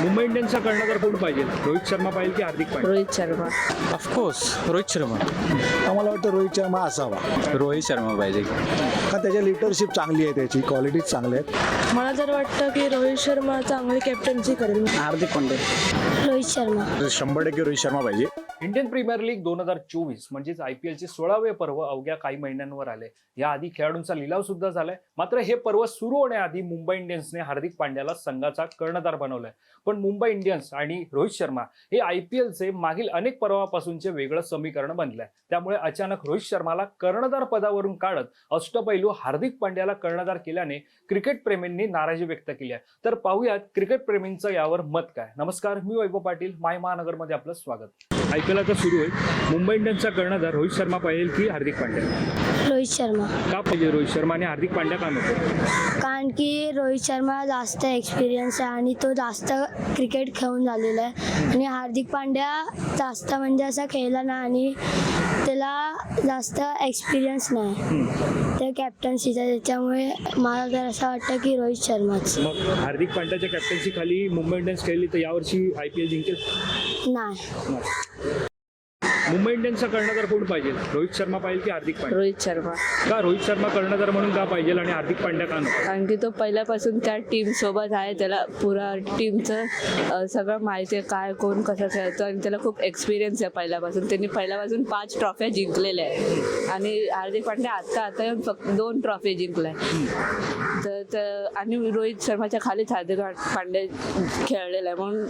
मुंबई इंडियन्सचा कर्णधार कोण पाहिजे? रोहित शर्मा पाहिजे की हार्दिक पाहिजे? Rohit Sharma. Of course Rohit Sharma. आम्हाला वाटतं रोहित शर्मा असावा. रोहित शर्मा पाहिजे. कारण त्याच्या लिडरशिप चांगली आहे त्याची? क्वालिटीज चांगल्या आहेत. मला तर वाटतं की रोहित शर्मा चांगली कॅप्टन्सी करेल. हार्दिक पांडे. रोहित शर्मा. शंभर टक्के रोहित शर्मा पाहिजे. इंडियन प्रीमियर लीग दोन हजार चोवीस म्हणजेच आय पी एलचे सोळावे पर्व अवघ्या काही महिन्यांवर आले. याआधी खेळाडूंचा लिलाव सुद्धा झालाय. मात्र हे पर्व सुरू होण्याआधी मुंबई इंडियन्सने हार्दिक पांड्याला संघाचा कर्णधार बनवलाय. पण मुंबई इंडियन्स आणि रोहित शर्मा हे आय पी एलचे मागील अनेक पर्वापासूनचे वेगळं समीकरण बनलंय. त्यामुळे अचानक रोहित शर्माला कर्णधार पदावरून काढत अष्टपैलू हार्दिक पांड्याला कर्णधार केल्याने क्रिकेट प्रेमींनी नाराजी व्यक्त केली आहे. तर पाहूयात क्रिकेट प्रेमींचं यावर मत काय? नमस्कार मी वैभव पाटील माय महानगरमध्ये आपलं स्वागत. आय पी एल आता सुरू आहे मुंबई इंडियन्सचा कर्णधार रोहित शर्मा पाहिजे की हार्दिक पांड्या? रोहित शर्मा. का पाहिजे रोहित शर्मा आणि हार्दिक पांड्या का नको? कारण की रोहित शर्मा जास्त एक्सपिरियन्स आहे आणि तो जास्त क्रिकेट खेळून झालेला आहे. आणि हार्दिक पांड्या जास्त म्हणजे असा खेळला नाही आणि त्याला जास्त एक्सपिरियन्स नाही. त्या कॅप्टन्सीचा त्याच्यामुळे मला तर असं वाटतं की रोहित शर्माच. मग हार्दिक पांड्याच्या कॅप्टन्सी खाली मुंबई इंडियन्स खेळली तर यावर्षी आय पी एल जिंकेल? नाही. मुंबई इंडियन्सचा कर्णधार कोण पाहिजे? रोहित शर्मा पाहिजे की हार्दिक पांड्या? रोहित शर्मा. का रोहित शर्मा कर्णधार म्हणून का पाहिजे आणि हार्दिक पांड्या का नको? कारण की तो पहिल्यापासून त्या टीम सोबत आहे. त्याला पुरा टीमचं सगळं माहिती आहे काय कोण कसं खेळतो आणि त्याला खूप एक्सपिरियन्स आहे पहिल्यापासून. त्यांनी पहिल्यापासून पाच ट्रॉफ्या जिंकलेल्या आहे आणि हार्दिक पांड्या आता आता येऊन फक्त दोन ट्रॉफी जिंकलाय तर तर- आणि रोहित शर्माच्या खालीच हार्दिक पांड्या खेळलेला आहे म्हणून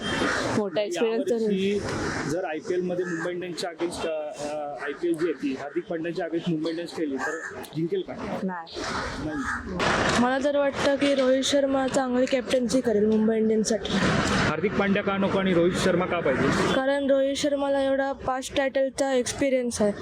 मोठा एक्सपिरियन्स जर आय पी एलमध्ये मुंबई इंडियन्सच्या अगेन्स्ट आय पी एल जी आहे ती. हार्दिक पांड्याच्या अगेन्स्ट मुंबई इंडियन्स खेळली. तर जिंकेल का? नाही. नाही. मला तर वाटतं की रोहित शर्मा चांगली कॅप्टन्सी करेल मुंबई इंडियन्ससाठी. हार्दिक पांड्या का नको आणि रोहित शर्मा का पाहिजे? कारण रोहित शर्माला एवढा पाच टायटलचा एक्सपिरियन्स आहे.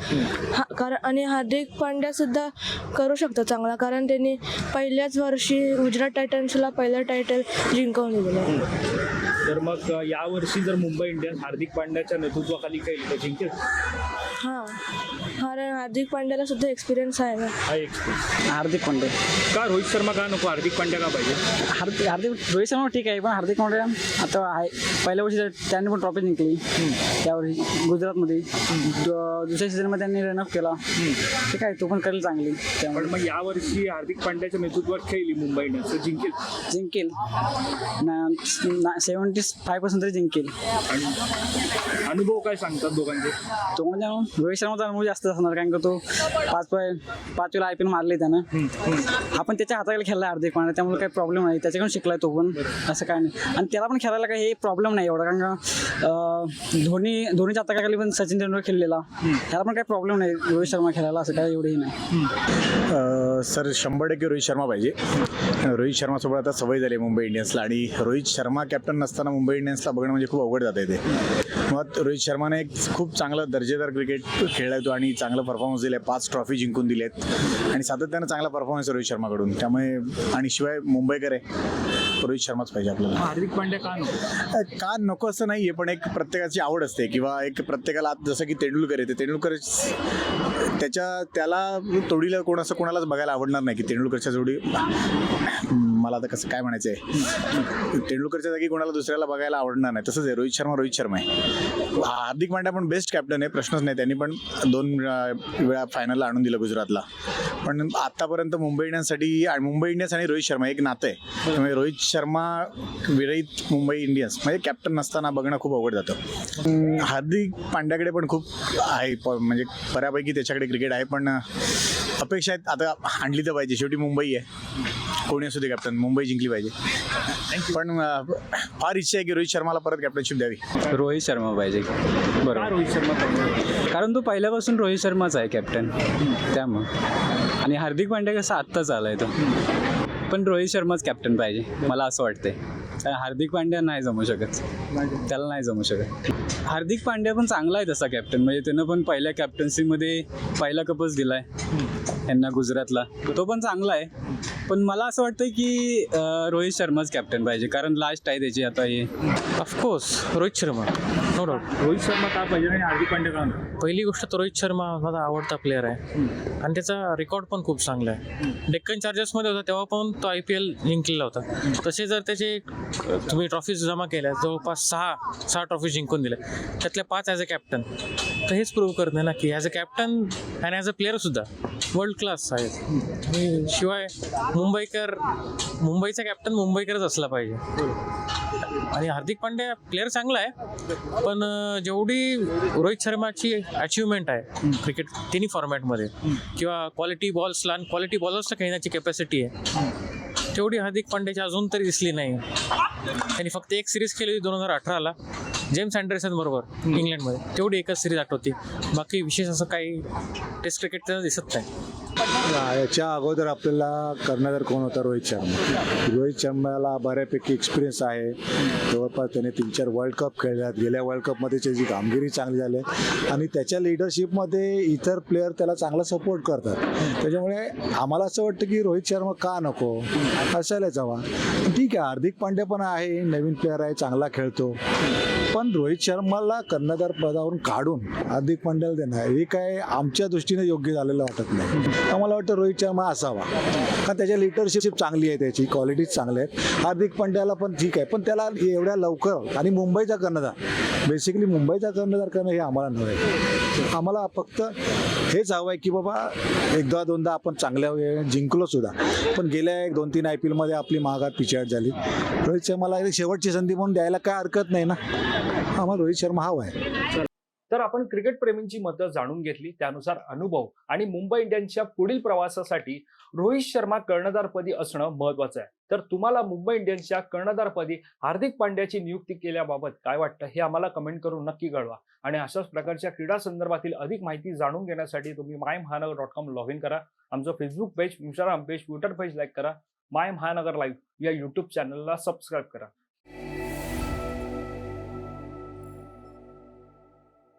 हा कारण आणि हार्दिक पांड्या सुद्धा करू शकतो चांगला. कारण त्यांनी पहिल्याच वर्षी गुजरात टायटन्सला पहिलं टायटल जिंकवून दिलेलं आहे. तर मग यावर्षी जर मुंबई इंडियन्स हार्दिक पांड्याच्या नेतृत्वाखाली काही जिंकेल? हां. कारण हार्दिक पांड्याला सुद्धा एक्सपिरियन्स आहे ना. हा एक हार्दिक पांडे. का रोहित शर्मा का नको? हार्दिक पांड्या का पाहिजे? हार्दिक हार्दिक रोहित शर्मा ठीक आहे पण हार्दिक पांड्या आता आहे पहिल्या वर्षी त्यांनी पण ट्रॉफी जिंकली. त्यावर्षी गुजरातमध्ये. दु- दुसऱ्या सीझनमध्ये त्यांनी रनअप केला. ठीक आहे तो पण करेल चांगली. पण त्यामुळे मग यावर्षी हार्दिक पांड्याच्या नेतृत्वात खेळली मुंबई इंडियन्स तर जिंकेल. जिंकेल. सेवन्टी फाय पर्सेंट तरी जिंकेल. आणि अनुभव काय सांगतात दोघांचे? तो म्हणजे रोहित शर्माचा अनुभव जास्त असणार कारण का तो पाच पाय पाच वेळा आय पी एल मारले त्यानं. हा पण त्याच्या हाताखाली खेळला हार्दिक पांड्या त्यामुळे काही प्रॉब्लेम नाही. त्याच्याकडून शिकलाय तो पण असं काय नाही. आणि त्याला पण खेळायला काही प्रॉब्लेम नाही एवढा कारण का धोनी धोनीच्या हाताखाली पण सचिन तेंडुलकर खेळलेला. त्याला पण काही प्रॉब्लेम नाही रोहित शर्मा खेळायला असं काय एवढंही नाही. सर शंभर टक्के रोहित शर्मा पाहिजे. रोहित शर्मासोबत आता सवय झाली आहे मुंबई इंडियन्सला आणि रोहित शर्मा कॅप्टन नसताना मुंबई इंडियन्सला बघणं म्हणजे खूप अवघड जातं ते. मग रोहित शर्माने एक खूप चांगलं दर्जेदार क्रिकेट खेळलाय तो आणि चांगलं परफॉर्मन्स दिलं आहे पाच ट्रॉफी जिंकून दिलेत. आणि सातत्यानं चांगला परफॉर्मन्स आहे रोहित शर्माकडून. त्यामुळे आणि शिवाय मुंबईकर आहे. रोहित शर्माच पाहिजे आपल्याला. हार्दिक पांड्या का नको? का नको असं नाही आहे पण एक प्रत्येकाची आवड असते किंवा एक प्रत्येकाला आता जसं की तेंडुलकर आहे ते तेंडुलकर त्याच्या त्याला तोडीला कोण असं कोणालाच बघायला आवडणार नाही की तेंडुलकरच्या जोडी मला आता कसं काय म्हणायचं आहे तेंडुलकरच्या जागी कोणाला दुसऱ्याला बघायला आवडणार नाही. तसंच आहे रोहित शर्मा रोहित शर्मा आहे. हार्दिक पांड्या पण बेस्ट कॅप्टन आहे प्रश्नच नाही त्यांनी पण दोन वेळा फायनलला आणून दिलं गुजरातला. पण आतापर्यंत मुंबई इंडियन्ससाठी आणि मुंबई इंडियन्स आणि रोहित शर्मा एक नातं आहे. त्यामुळे रोहित शर्मा विरहित मुंबई इंडियन्स म्हणजे कॅप्टन नसताना बघणं खूप अवघड जातं. हार्दिक पांड्याकडे पण खूप आहे म्हणजे बऱ्यापैकी त्याच्याकडे क्रिकेट आहे पण अपेक्षा आहेत. आता आणली तर पाहिजे शेवटी मुंबई आहे. कोणी असू दे कॅप्टन मुंबई जिंकली पाहिजे. पण फार इच्छा आहे की रोहित शर्माला परत कॅप्टनशिप द्यावी. रोहित शर्मा पाहिजे. बरोबर. रोहित शर्मा पाहिजे? कारण तो पहिल्यापासून रोहित शर्माच आहे कॅप्टन त्यामुळं. आणि हार्दिक पांड्या कसं आत्ताच आलाय तो. पण रोहित शर्माच कॅप्टन पाहिजे मला असं वाटतंय. कारण हार्दिक पांड्या नाही जमू शकत. त्याला नाही जमू शकत. हार्दिक पांड्या पण चांगला आहे तसा कॅप्टन म्हणजे त्यानं पण पहिल्या कॅप्टन्सीमध्ये पहिला कपच दिलाय. यांना गुजरातला. तो पण चांगला आहे. पण मला असं वाटतं की अं, रोहित शर्माच कॅप्टन पाहिजे. कारण लास्ट आहे त्याची आता हे. Of course Rohit Sharma. No doubt Rohit Sharma का पाहिजे आणि हार्दिक पांड्या का नाही? पहिली गोष्ट तर रोहित शर्मा माझा आवडता प्लेअर आहे. आणि त्याचा रेकॉर्ड पण खूप चांगला आहे. डेक्कन चार्जर्समध्ये होता तेव्हा पण तो आय पी एल जिंकलेला होता. तसे जर त्याचे अ, तुम्ही ट्रॉफीज जमा केल्या जवळपास सहा सहा ट्रॉफी जिंकून दिल्या. त्यातल्या पाच ॲज अ कॅप्टन तर हेच प्रूव्ह करते ना की ॲज अ कॅप्टन आणि ॲज अ प्लेअरसुद्धा वर्ल्ड क्लास आहेत. आणि शिवाय मुंबईकर मुंबईचा कॅप्टन मुंबईकरच असला पाहिजे. आणि हार्दिक पांड्या प्लेअर चांगला आहे पण जेवढी रोहित शर्माची अचिव्हमेंट आहे क्रिकेट तिन्ही फॉर्मॅटमध्ये किंवा क्वालिटी बॉल्सला आणि क्वालिटी बॉलर्सला खेळण्याची कॅपॅसिटी आहे तेवढी हार्दिक पांड्याची अजून तरी दिसली नाही. त्यांनी फक्त एक सिरीज केली दोन हजार अठराला जेम्स अँडरसन बरोबर इंग्लंडमध्ये. तेवढी एकच सिरीज आठवती. बाकी विशेष असं काही टेस्ट क्रिकेट त्यांना दिसत नाही. याच्या अगोदर आपल्याला कर्णधार कोण होता रोहित शर्मा. रोहित शर्माला बऱ्यापैकी एक्सपिरियन्स आहे. जवळपास त्याने तीन चार वर्ल्ड कप खेळल्यात. गेल्या वर्ल्ड कपमध्ये त्याची कामगिरी चांगली झाली. आणि त्याच्या लिडरशिपमध्ये इतर प्लेयर त्याला चांगला सपोर्ट करतात. त्याच्यामुळे आम्हाला असं वाटतं की रोहित शर्मा का नको? असायलाच हवा ठीक आहे हार्दिक पांड्या पण आहे नवीन प्लेअर आहे चांगला खेळतो. पण रोहित शर्माला कर्णधार पदावरून काढून हार्दिक पांड्याला देणार हे काय आमच्या दृष्टीने योग्य झालेलं वाटत नाही. आम्हाला वाटतं रोहित शर्मा असावा. कारण त्याच्या लिडरशिप चांगली आहे त्याची क्वालिटीज चांगल्या आहेत. हार्दिक पंड्याला पण ठीक आहे. पण त्याला एवढ्या लवकर आणि मुंबईचा कर्णधार बेसिकली मुंबईचा कर्णधार करणं हे आम्हाला नव्हे. आम्हाला फक्त हेच हवं आहे की बाबा एकदा दोनदा आपण चांगल्या वेळ जिंकलो सुद्धा. पण गेल्या एक दोन तीन आय पी एलमध्ये आपली महागात पिछाड झाली. रोहित शर्माला एक शेवटची संधी म्हणून द्यायला काय हरकत नाही ना? आम्हाला रोहित शर्मा हवा आहे. तर आपण क्रिकेट प्रेमींची मतं जाणून घेतली त्यानुसार अनुभव आणि मुंबई इंडियन्सच्या पुढील प्रवासासाठी रोहित शर्मा कर्णधारपदी असणं महत्वाचं आहे. तर तुम्हाला मुंबई इंडियन्सच्या कर्णधारपदी हार्दिक पांड्याची नियुक्ती केल्याबाबत काय वाटतं हे आम्हाला कमेंट करून नक्की कळवा. आणि अशाच प्रकारच्या क्रीडा संदर्भातील अधिक माहिती जाणून घेण्यासाठी तुम्ही माय महानगर डॉट कॉम लॉग इन करा. आमचं Facebook page Instagram page Twitter page like करा. माय महानगर लाईव्ह या युट्यूब चॅनलला सबस्क्राईब करा.